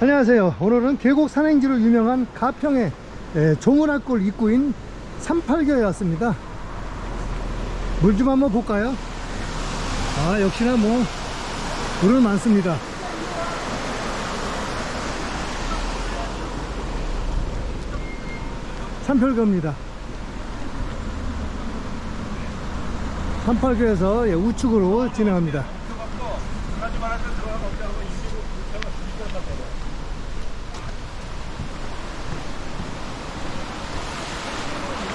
안녕하세요. 오늘은 계곡 산행지로 유명한 가평의 에, 조문학골 입구인 삼팔교에 왔습니다. 물 좀 한번 볼까요? 아, 역시나 뭐, 물은 많습니다. 삼팔교입니다. 삼팔교에서 예, 우측으로 진행합니다.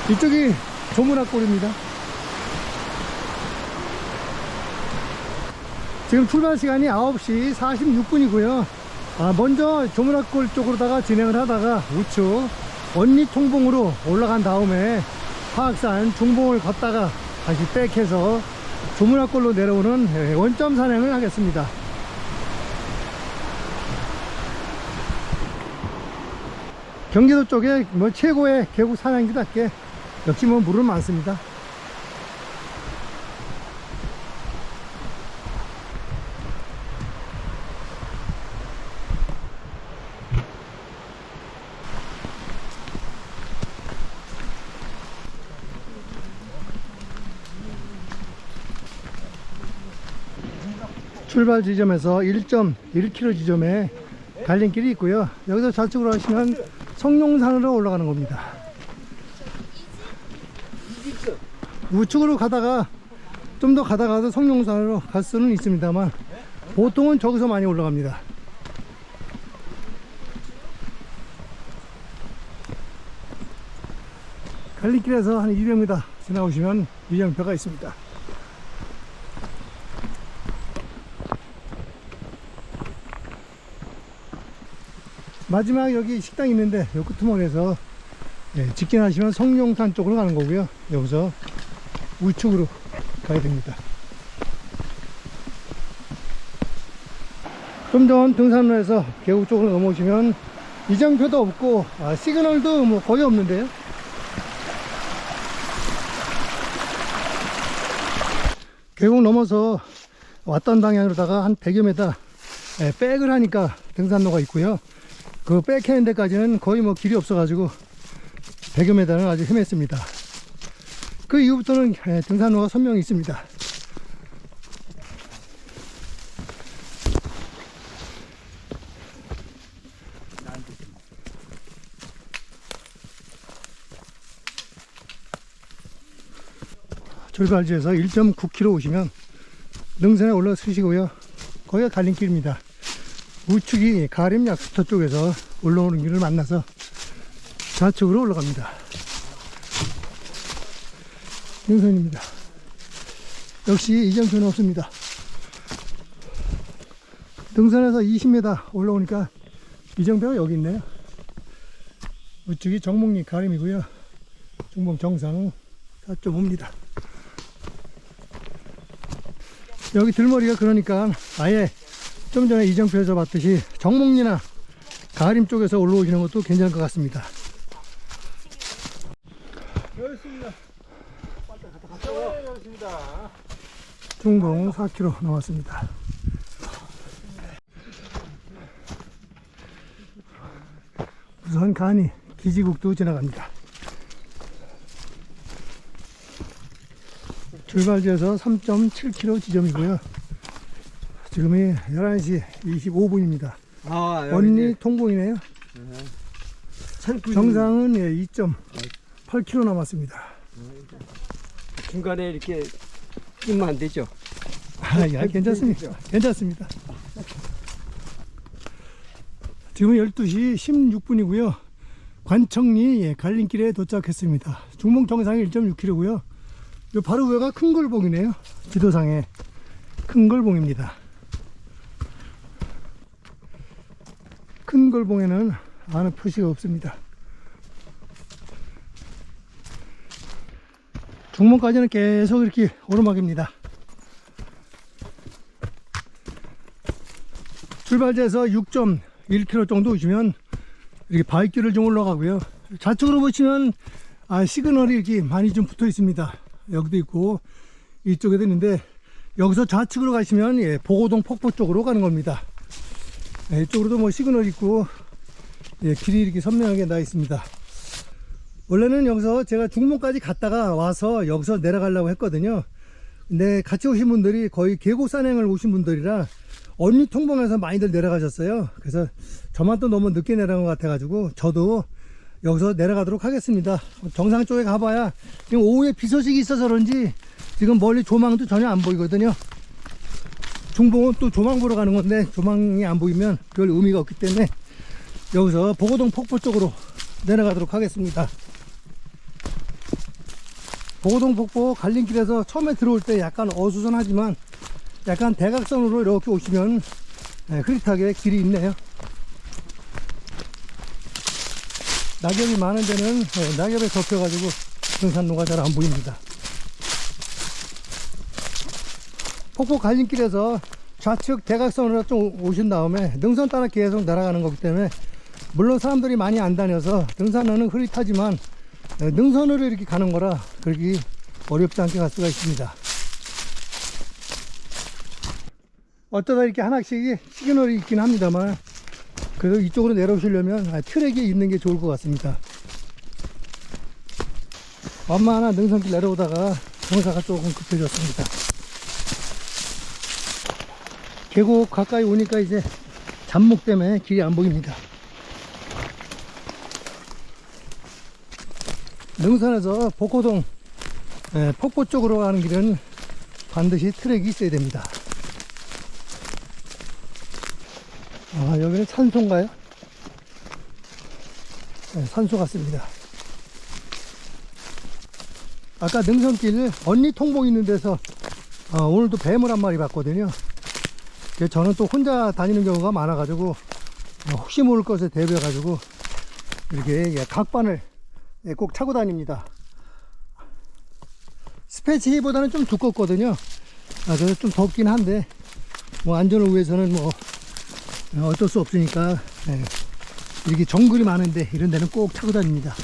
이쪽이 조문학골입니다. 지금 출발 시간이 9시 46분이고요. 아, 먼저 조문학골 쪽으로다가 진행을 하다가 우측 언니 통봉으로 올라간 다음에 화학산 중봉을 걷다가 다시 백해서 조문학골로 내려오는 예, 원점 산행을 하겠습니다. 경기도 쪽에 뭐 최고의 계곡 산행지답게 역시 뭐 물은 많습니다. 출발 지점에서 1.1km 지점에 갈림길이 있고요. 여기서 좌측으로 하시면 성룡산으로 올라가는 겁니다. 우측으로 가다가 좀 더 가다가도 성룡산으로 갈 수는 있습니다만 보통은 저기서 많이 올라갑니다. 갈림길에서 한 200m 지나오시면 유정표가 있습니다. 마지막 여기 식당 있는데 요 끝머리에서 네, 직진하시면 성룡산 쪽으로 가는 거고요. 여기서 우측으로 가야 됩니다. 좀 전 등산로에서 계곡 쪽으로 넘어오시면 이정표도 없고 아, 시그널도 뭐 거의 없는데요. 계곡 넘어서 왔던 방향으로다가 한 100여 m 예, 백을 하니까 등산로가 있고요. 그 백하는 데까지는 거의 뭐 길이 없어가지고 100여 m는 아주 헤맸습니다. 그 이후부터는 예, 등산로가 선명히 있습니다. 출발지에서 1.9km 오시면 능선에 올라서시고요. 거기가 갈림길입니다. 우측이 가림 약수터 쪽에서 올라오는 길을 만나서 좌측으로 올라갑니다. 능선입니다. 역시 이정표는 없습니다. 등산에서 20m 올라오니까 이정표가 여기 있네요. 우측이 정목리 가림이고요. 중봉 정상은 다좀 옵니다. 여기 들머리가 그러니까 아예 좀 전에 이정표에서 봤듯이 정목리나 가림 쪽에서 올라오시는 것도 괜찮을 것 같습니다. 중봉 4km 나왔습니다. 우선 간이 기지국도 지나갑니다. 출발지에서 3.7km 지점이고요. 지금이 11시 25분입니다. 아, 원리 통봉이네요. 산길 정상은 예, 2.8km 남았습니다. 중간에 이렇게 끼면 안 되죠. 아, 야, 괜찮습니다. 괜찮습니다. 지금 12시 16분이고요. 관청리 예, 갈림길에 도착했습니다. 중봉 정상이 1.6km고요. 요 바로 위가 큰걸봉이네요. 지도상에 큰걸봉입니다. 큰걸봉에는 아는 표시가 없습니다. 중봉까지는 계속 이렇게 오르막입니다. 출발지에서 6.1km 정도 오시면 이렇게 바위길을 좀 올라가고요. 좌측으로 보시면 아, 시그널이 이렇게 많이 좀 붙어 있습니다. 여기도 있고 이쪽에도 있는데 여기서 좌측으로 가시면 예, 보고동 폭포 쪽으로 가는 겁니다. 예, 이쪽으로도 뭐 시그널 있고 예, 길이 이렇게 선명하게 나 있습니다. 원래는 여기서 제가 중문까지 갔다가 와서 여기서 내려가려고 했거든요. 근데 같이 오신 분들이 거의 계곡 산행을 오신 분들이라 언니 통봉에서 많이들 내려가셨어요. 그래서 저만 또 너무 늦게 내려간 것 같아 가지고 저도 여기서 내려가도록 하겠습니다. 정상 쪽에 가봐야 지금 오후에 비 소식이 있어서 그런지 지금 멀리 조망도 전혀 안 보이거든요. 중봉은 또 조망 보러 가는 건데 조망이 안 보이면 별 의미가 없기 때문에 여기서 보고동 폭포 쪽으로 내려가도록 하겠습니다. 보고동 폭포 갈림길에서 처음에 들어올 때 약간 어수선하지만 약간 대각선으로 이렇게 오시면 예, 흐릿하게 길이 있네요. 낙엽이 많은 데는 예, 낙엽에 덮여 가지고 등산로가 잘 안 보입니다. 폭포 갈림길에서 좌측 대각선으로 좀 오신 다음에 능선 따라 계속 날아가는 거기 때문에 물론 사람들이 많이 안 다녀서 등산로는 흐릿하지만 예, 능선으로 이렇게 가는 거라 그렇게 어렵지 않게 갈 수가 있습니다. 어쩌다 이렇게 하나씩 시그널이 있긴 합니다만 그래도 이쪽으로 내려오시려면 아, 트랙이 있는 게 좋을 것 같습니다. 하나 능선길 내려오다가 경사가 조금 급해졌습니다. 계곡 가까이 오니까 이제 잡목 때문에 길이 안 보입니다. 능선에서 복호동 예, 폭포 쪽으로 가는 길은 반드시 트랙이 있어야 됩니다. 아, 여기는 산소인가요? 네, 산소 같습니다. 아까 능선길 언니 통봉 있는 데서 어, 오늘도 뱀을 한 마리 봤거든요. 저는 또 혼자 다니는 경우가 많아가지고 어, 혹시 모를 것에 대비해가지고 이렇게 예, 각반을 예, 꼭 차고 다닙니다. 스페치보다는 좀 두껍거든요. 아, 그래서 좀 덥긴 한데 뭐 안전을 위해서는 뭐 어, 어쩔 수 없으니까 예, 이렇게 정글이 많은데 이런 데는 꼭 차고 다닙니다.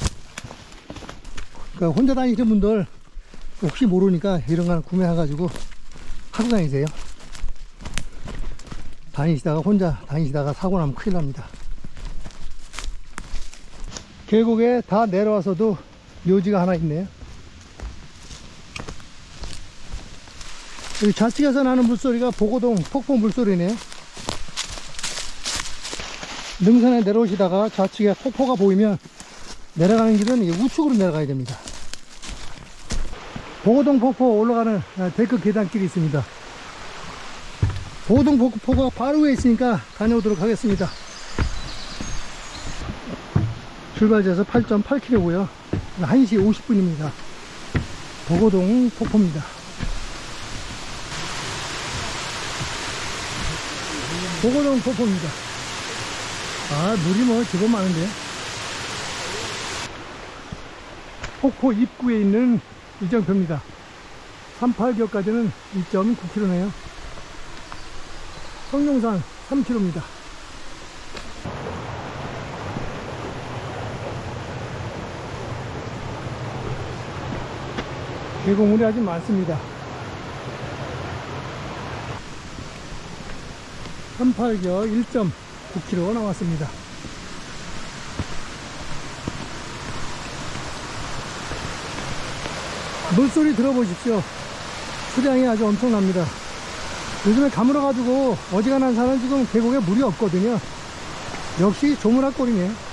그러니까 혼자 다니시는 분들 혹시 모르니까 이런 거 구매해가지고 하고 다니세요. 다니시다가 혼자 다니시다가 사고 나면 큰일 납니다. 계곡에 다 내려와서도 묘지가 하나 있네요. 여기 좌측에서 나는 물소리가 보고동 폭포 물소리네요. 능선에 내려오시다가 좌측에 폭포가 보이면 내려가는 길은 이 우측으로 내려가야 됩니다. 보고동 폭포 올라가는 아, 데크 계단길이 있습니다. 보고동 폭포가 바로 위에 있으니까 다녀오도록 하겠습니다. 출발지에서 8.8km고요. 1시 50분입니다. 보고동 폭포입니다. 보고동 폭포입니다. 아, 물이 뭐 제법 많은데. 폭포 입구에 있는 일정표입니다. 38기역까지는 2.9km네요. 성룡산 3km입니다. 계곡물이 아주 많습니다. 38겨 1.9km 나왔습니다. 물소리 들어보십시오. 수량이 아주 엄청납니다. 요즘에 가물어가지고 어지간한 산은 지금 계곡에 물이 없거든요. 역시 조물락골이네.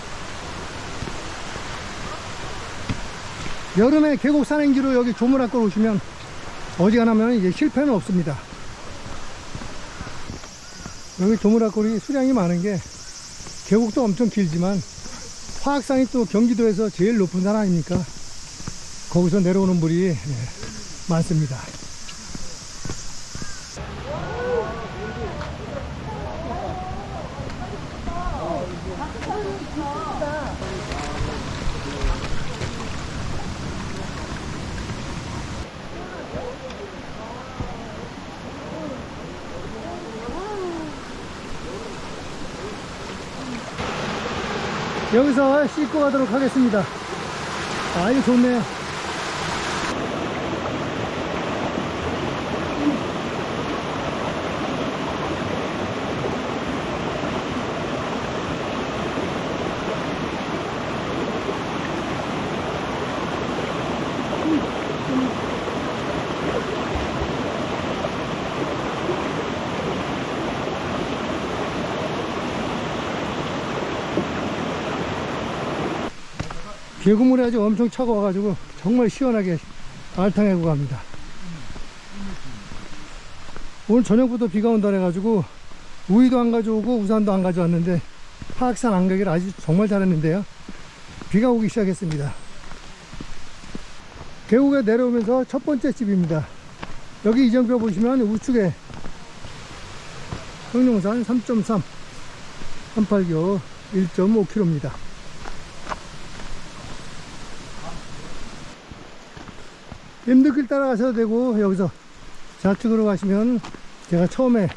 여름에 계곡 산행지로 여기 조물락골 오시면 어지간하면 이제 실패는 없습니다. 여기 조물락골이 수량이 많은 게 계곡도 엄청 길지만 화학산이 또 경기도에서 제일 높은 산 아닙니까? 거기서 내려오는 물이 예, 많습니다. 여기서 씻고 가도록 하겠습니다. 아, 이거 좋네요. 계곡물이 아주 엄청 차가워가지고 정말 시원하게 알탕하고 갑니다. 오늘 저녁부터 비가 온다 해가지고 우위도 안 가져오고 우산도 안 가져왔는데 하악산 안 가기를 아주 정말 잘했는데요. 비가 오기 시작했습니다. 계곡에 내려오면서 첫 번째 집입니다. 여기 이정표 보시면 우측에 성룡산 3.3 한팔교 1.5km입니다. 임들길 따라가셔도 되고 여기서 좌측으로 가시면 제가 처음에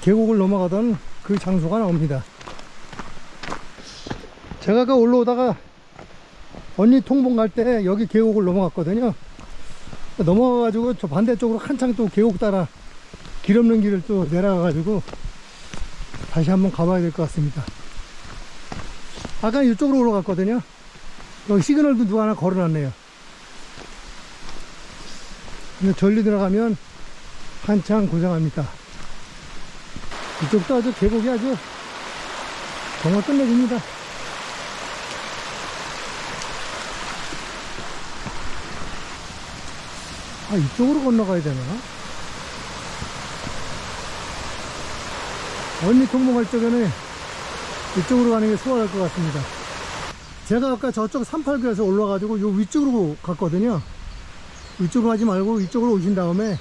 계곡을 넘어가던 그 장소가 나옵니다. 제가 아까 올라오다가 언니 통봉 갈 때 여기 계곡을 넘어갔거든요. 넘어가가지고 저 반대쪽으로 한창 또 계곡 따라 길 없는 길을 또 내려가가지고 다시 한번 가봐야 될 것 같습니다. 아까 이쪽으로 올라갔거든요. 여기 시그널도 누가 하나 걸어놨네요. 절리 들어가면 한창 고생합니다. 이쪽도 아주 계곡이 아주 정말 끝내줍니다. 아, 이쪽으로 건너가야 되나? 언니 통봉할 적에는 이쪽으로 가는 게 수월할 것 같습니다. 제가 아까 저쪽 38교에서 올라가지고 요 위쪽으로 갔거든요. 위쪽으로 가지 말고 이쪽으로 오신 다음에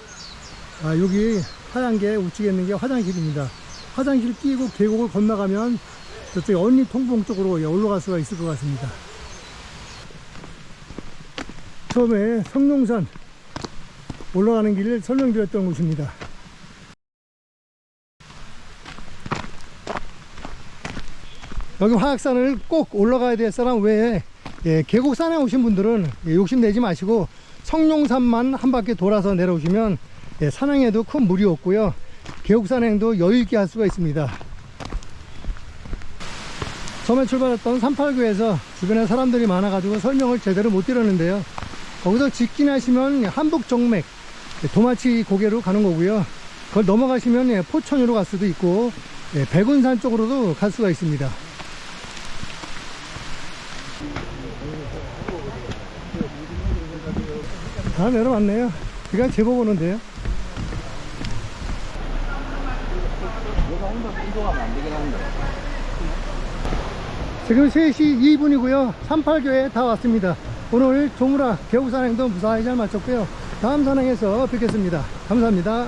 아, 여기 하얀 게 우측에 있는 게 화장실입니다. 화장실 끼고 계곡을 건너가면 저쪽 언니 통봉 쪽으로 예, 올라갈 수가 있을 것 같습니다. 처음에 성룡산 올라가는 길을 설명드렸던 곳입니다. 여기 화학산을 꼭 올라가야 될 사람 외에 예, 계곡산에 오신 분들은 예, 욕심내지 마시고 성룡산만 한 바퀴 돌아서 내려오시면 예, 산행에도 큰 무리 없고요. 계곡산행도 여유있게 할 수가 있습니다. 처음에 출발했던 38구에서 주변에 사람들이 많아 가지고 설명을 제대로 못 드렸는데요. 거기서 직진하시면 한북정맥 예, 도마치 고개로 가는 거고요. 그걸 넘어가시면 예, 포천으로 갈 수도 있고 예, 백운산 쪽으로도 갈 수가 있습니다 다 내려왔네요. 비가 제법 오는데요. 지금 3시 2분이고요. 38교에 다 왔습니다. 오늘 조무라 개우산행도 무사히 잘 마쳤고요. 다음 산행에서 뵙겠습니다. 감사합니다.